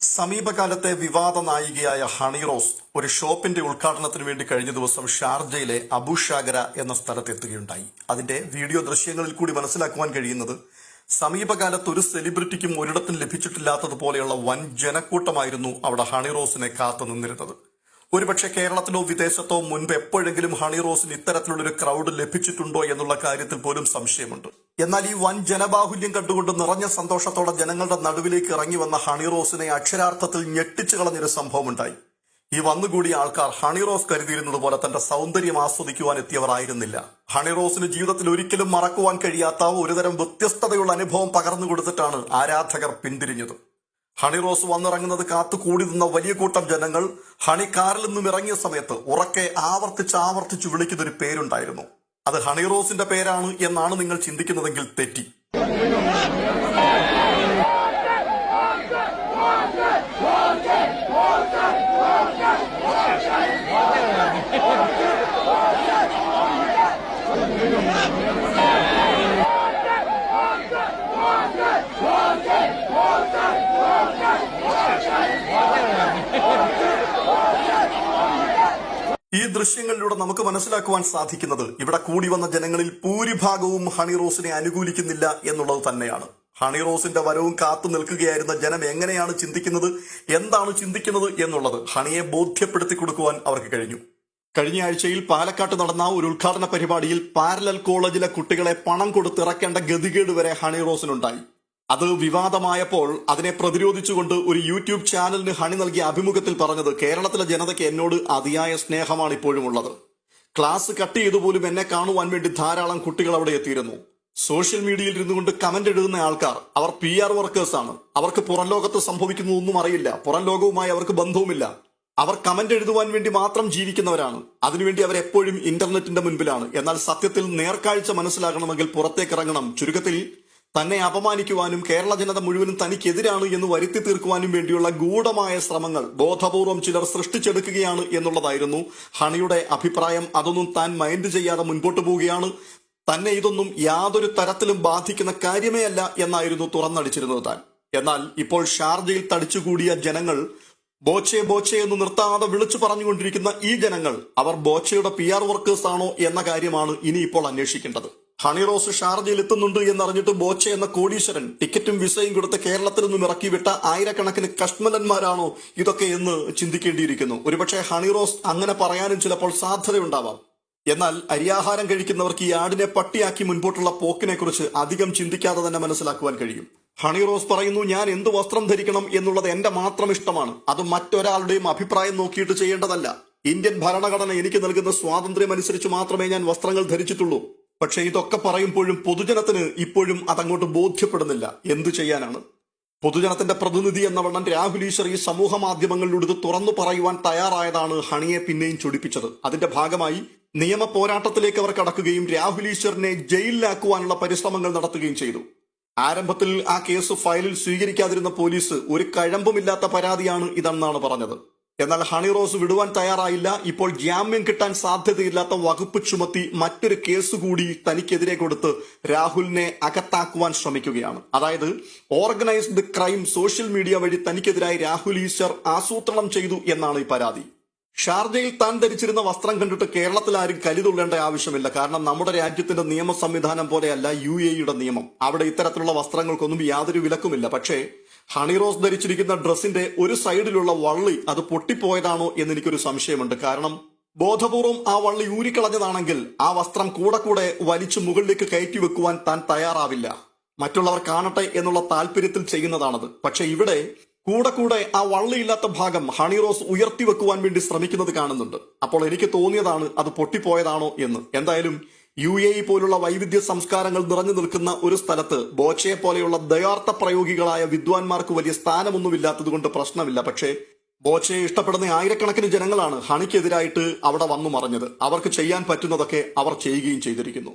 സമീപകാലത്തെ വിവാദ നായികയായ ഹണി റോസ് ഒരു ഷോപ്പിന്റെ ഉദ്ഘാടനത്തിന് വേണ്ടി കഴിഞ്ഞ ദിവസം ഷാർജയിലെ അബുഷാഗര എന്ന സ്ഥലത്തെത്തുകയുണ്ടായി. അതിന്റെ വീഡിയോ ദൃശ്യങ്ങളിൽ കൂടി മനസ്സിലാക്കുവാൻ കഴിയുന്നത് സമീപകാലത്ത് ഒരു സെലിബ്രിറ്റിക്കും ഒരിടത്തും ലഭിച്ചിട്ടില്ലാത്തതുപോലെയുള്ള വൻ ജനക്കൂട്ടമായിരുന്നു അവിടെ ഹണി റോസിനെ കാത്തു നിന്നിരുന്നത്. ഒരുപക്ഷെ കേരളത്തിലോ വിദേശത്തോ മുൻപ് എപ്പോഴെങ്കിലും ഹണി റോസിന് ഇത്തരത്തിലുള്ളൊരു ക്രൗഡ് ലഭിച്ചിട്ടുണ്ടോ എന്നുള്ള കാര്യത്തിൽ പോലും സംശയമുണ്ട്. എന്നാൽ ഈ വൻ ജനബാഹുല്യം കണ്ടുകൊണ്ട് നിറഞ്ഞ സന്തോഷത്തോടെ ജനങ്ങളുടെ നടുവിലേക്ക് ഇറങ്ങി വന്ന ഹണിറോസിനെ അക്ഷരാർത്ഥത്തിൽ ഞെട്ടിച്ചു കളഞ്ഞൊരു സംഭവം ഉണ്ടായി ഈ വന്നുകൂടിയ ആൾക്കാർ ഹണിറോസ് കരുതിയിരുന്നത് പോലെ തന്റെ സൗന്ദര്യം ആസ്വദിക്കുവാൻ എത്തിയവർ ആയിരുന്നില്ല ഹണിറോസിന് ജീവിതത്തിൽ ഒരിക്കലും മറക്കുവാൻ കഴിയാത്ത ഒരുതരം വ്യത്യസ്തതയുള്ള അനുഭവം പകർന്നു കൊടുത്തിട്ടാണ് ആരാധകർ പിന്തിരിഞ്ഞത്. ഹണിറോസ് വന്നിറങ്ങുന്നത് കാത്തു കൂടി നിന്ന വലിയ കൂട്ടം ജനങ്ങൾ ഹണി കാറിൽ നിന്നും ഇറങ്ങിയ സമയത്ത് ഉറക്കെ ആവർത്തിച്ച് ആവർത്തിച്ച് വിളിക്കുന്നൊരു പേരുണ്ടായിരുന്നു. അത് ഹണിറോസിന്റെ പേരാണ് എന്നാണ് നിങ്ങൾ ചിന്തിക്കുന്നതെങ്കിൽ തെറ്റി. ഈ ദൃശ്യങ്ങളിലൂടെ നമുക്ക് മനസ്സിലാക്കുവാൻ സാധിക്കുന്നത് ഇവിടെ കൂടി വന്ന ജനങ്ങളിൽ ഭൂരിഭാഗവും ഹണി റോസിനെ അനുകൂലിക്കുന്നില്ല എന്നുള്ളത് തന്നെയാണ്. ഹണി റോസിന്റെ വരവും കാത്തു നിൽക്കുകയായിരുന്ന ജനം എങ്ങനെയാണ് ചിന്തിക്കുന്നത് എന്താണ് ചിന്തിക്കുന്നത് എന്നുള്ളത് ഹണിയെ ബോധ്യപ്പെടുത്തി കൊടുക്കുവാൻ അവർക്ക് കഴിഞ്ഞു. കഴിഞ്ഞ ആഴ്ചയിൽ പാലക്കാട്ട് നടന്ന ഒരു ഉദ്ഘാടന പരിപാടിയിൽ പാരലൽ കോളേജിലെ കുട്ടികളെ പണം കൊടുത്തിറക്കേണ്ട ഗതികേട് വരെ ഹണി റോസിനുണ്ടായി. അത് വിവാദമായപ്പോൾ അതിനെ പ്രതിരോധിച്ചുകൊണ്ട് ഒരു യൂട്യൂബ് ചാനലിന് ഹണി നൽകിയ അഭിമുഖത്തിൽ പറഞ്ഞത് കേരളത്തിലെ ജനതയ്ക്ക് എന്നോട് അതിയായ സ്നേഹമാണ് ഇപ്പോഴും ഉള്ളത്. ക്ലാസ് കട്ട് ചെയ്തു പോലും എന്നെ കാണുവാൻ വേണ്ടി ധാരാളം കുട്ടികൾ അവിടെ എത്തിയിരുന്നു. സോഷ്യൽ മീഡിയയിൽ ഇരുന്നുകൊണ്ട് കമന്റ് എഴുതുന്ന ആൾക്കാർ അവർ പി ആർ ആണ്. അവർക്ക് പുറം ലോകത്ത് സംഭവിക്കുന്നതൊന്നും അറിയില്ല. പുറം ലോകവുമായി അവർക്ക് ബന്ധവുമില്ല. അവർ കമന്റ് എഴുതുവാൻ വേണ്ടി മാത്രം ജീവിക്കുന്നവരാണ്. അതിനുവേണ്ടി അവർ എപ്പോഴും ഇന്റർനെറ്റിന്റെ മുൻപിലാണ്. എന്നാൽ സത്യത്തിൽ നേർക്കാഴ്ച മനസ്സിലാകണമെങ്കിൽ പുറത്തേക്ക് ഇറങ്ങണം. ചുരുക്കത്തിൽ തന്നെ അപമാനിക്കുവാനും കേരള ജനത മുഴുവനും തനിക്കെതിരാണ് എന്ന് വരുത്തി തീർക്കുവാനും വേണ്ടിയുള്ള ഗൂഢമായ ശ്രമങ്ങൾ ബോധപൂർവം ചിലർ സൃഷ്ടിച്ചെടുക്കുകയാണ് എന്നുള്ളതായിരുന്നു ഹണിയുടെ അഭിപ്രായം. അതൊന്നും താൻ മൈൻഡ് ചെയ്യാതെ മുൻപോട്ട് പോവുകയാണ്. തന്നെ ഇതൊന്നും യാതൊരു തരത്തിലും ബാധിക്കുന്ന കാര്യമേ അല്ല എന്നായിരുന്നു തുറന്നടിച്ചിരുന്നത് താൻ. എന്നാൽ ഇപ്പോൾ ഷാർജയിൽ തടിച്ചുകൂടിയ ജനങ്ങൾ ബോച്ചെ ബോച്ചെ എന്ന് നിർത്താതെ വിളിച്ചു പറഞ്ഞുകൊണ്ടിരിക്കുന്ന ഈ ജനങ്ങൾ അവർ ബോച്ചയുടെ പി ആർ വർക്കേഴ്സ് ആണോ എന്ന കാര്യമാണ് ഇനി ഇപ്പോൾ അന്വേഷിക്കേണ്ടത്. ഹണി റോസ് ഷാർജയിൽ എത്തുന്നുണ്ട് എന്നറിഞ്ഞിട്ട് ബോച്ച എന്ന കോടീശ്വരൻ ടിക്കറ്റും വിസയും കൊടുത്ത് കേരളത്തിൽ നിന്നും ഇറക്കിവിട്ട ആയിരക്കണക്കിന് കഷ്മലന്മാരാണോ ഇതൊക്കെ എന്ന് ചിന്തിക്കേണ്ടിയിരിക്കുന്നു. ഒരുപക്ഷെ ഹണി റോസ് അങ്ങനെ പറയാനും ചിലപ്പോൾ സാധ്യതയുണ്ടാവാം. എന്നാൽ അരിയാഹാരം കഴിക്കുന്നവർക്ക് ഈ ആടിനെ പട്ടിയാക്കി മുൻപോട്ടുള്ള പോക്കിനെ കുറിച്ച് അധികം ചിന്തിക്കാതെ തന്നെ മനസ്സിലാക്കുവാൻ കഴിയും. ഹണി റോസ് പറയുന്നു ഞാൻ എന്ത് വസ്ത്രം ധരിക്കണം എന്നുള്ളത് എന്റെ മാത്രം ഇഷ്ടമാണ്. അത് മറ്റൊരാളുടെയും അഭിപ്രായം നോക്കിയിട്ട് ചെയ്യേണ്ടതല്ല. ഇന്ത്യൻ ഭരണഘടന എനിക്ക് നൽകുന്ന സ്വാതന്ത്ര്യം അനുസരിച്ച് മാത്രമേ ഞാൻ വസ്ത്രങ്ങൾ ധരിച്ചിട്ടുള്ളൂ. പക്ഷെ ഇതൊക്കെ പറയുമ്പോഴും പൊതുജനത്തിന് ഇപ്പോഴും അതങ്ങോട്ട് ബോധ്യപ്പെടുന്നില്ല. എന്തു ചെയ്യാനാണ്? പൊതുജനത്തിന്റെ പ്രതിനിധി എന്ന വണ്ണം രാഹുൽ ഈശ്വർ ഈ സമൂഹ മാധ്യമങ്ങളിലൂടെ തുറന്നു പറയുവാൻ തയ്യാറായതാണ് ഹണിയെ പിന്നെയും ചൊടിപ്പിച്ചത്. അതിന്റെ ഭാഗമായി നിയമ പോരാട്ടത്തിലേക്ക് അവർ കടക്കുകയും രാഹുൽ ഈശ്വറിനെ ജയിലിലാക്കുവാനുള്ള പരിശ്രമങ്ങൾ നടത്തുകയും ചെയ്തു. ആരംഭത്തിൽ ആ കേസ് ഫയലിൽ സ്വീകരിക്കാതിരുന്ന പോലീസ് ഒരു കഴമ്പുമില്ലാത്ത പരാതിയാണ് ഇതെന്നാണ് പറഞ്ഞത്. എന്നാൽ ഹണി റോസ് വിടുവാൻ തയ്യാറായില്ല. ഇപ്പോൾ ജാമ്യം കിട്ടാൻ സാധ്യതയില്ലാത്ത വകുപ്പ് ചുമത്തി മറ്റൊരു കേസ് കൂടി തനിക്കെതിരെ കൊടുത്ത് രാഹുലിനെ അകത്താക്കുവാൻ ശ്രമിക്കുകയാണ്. അതായത് ഓർഗനൈസ്ഡ് ക്രൈം സോഷ്യൽ മീഡിയ വഴി തനിക്കെതിരായി രാഹുൽ ഈശ്വർ ആസൂത്രണം ചെയ്തു എന്നാണ് ഈ പരാതി. ഷാർജയിൽ താൻ ധരിച്ചിരുന്ന വസ്ത്രം കണ്ടിട്ട് കേരളത്തിൽ ആരും കലിതുള്ളേണ്ട ആവശ്യമില്ല. കാരണം നമ്മുടെ രാജ്യത്തിന്റെ നിയമ സംവിധാനം പോലെയല്ല യു യുടെ നിയമം. അവിടെ ഇത്തരത്തിലുള്ള വസ്ത്രങ്ങൾക്കൊന്നും യാതൊരു വിലക്കുമില്ല. പക്ഷേ ഹണി റോസ് ധരിച്ചിരിക്കുന്ന ഡ്രസ്സിന്റെ ഒരു സൈഡിലുള്ള വള്ളി അത് പൊട്ടിപ്പോയതാണോ എന്ന് എനിക്കൊരു സംശയമുണ്ട്. കാരണം ബോധപൂർവം ആ വള്ളി ഊരിക്കളഞ്ഞതാണെങ്കിൽ ആ വസ്ത്രം കൂടെ കൂടെ വലിച്ചു മുകളിലേക്ക് കയറ്റി വെക്കുവാൻ താൻ തയ്യാറാവില്ല. മറ്റുള്ളവർ കാണട്ടെ എന്നുള്ള താല്പര്യത്തിൽ ചെയ്യുന്നതാണത്. പക്ഷെ ഇവിടെ കൂടെ കൂടെ ആ വള്ളിയില്ലാത്ത ഭാഗം ഹണി റോസ് ഉയർത്തി വെക്കുവാൻ വേണ്ടി ശ്രമിക്കുന്നത് കാണുന്നുണ്ട്. അപ്പോൾ എനിക്ക് തോന്നിയതാണ് അത് പൊട്ടിപ്പോയതാണോ എന്ന്. എന്തായാലും യു എ ഇ പോലുള്ള വൈവിധ്യ സംസ്കാരങ്ങൾ നിറഞ്ഞു നിൽക്കുന്ന ഒരു സ്ഥലത്ത് ബോച്ചയെ പോലെയുള്ള ദയാർത്ഥ പ്രയോഗികളായ വിദ്വാൻമാർക്ക് വലിയ സ്ഥാനമൊന്നുമില്ലാത്തത് കൊണ്ട് പ്രശ്നമില്ല. പക്ഷേ ബോച്ചയെ ഇഷ്ടപ്പെടുന്ന ആയിരക്കണക്കിന് ജനങ്ങളാണ് ഹണിക്കെതിരായിട്ട് അവിടെ വന്നു മറഞ്ഞത്. അവർക്ക് ചെയ്യാൻ പറ്റുന്നതൊക്കെ അവർ ചെയ്യുകയും ചെയ്തിരിക്കുന്നു.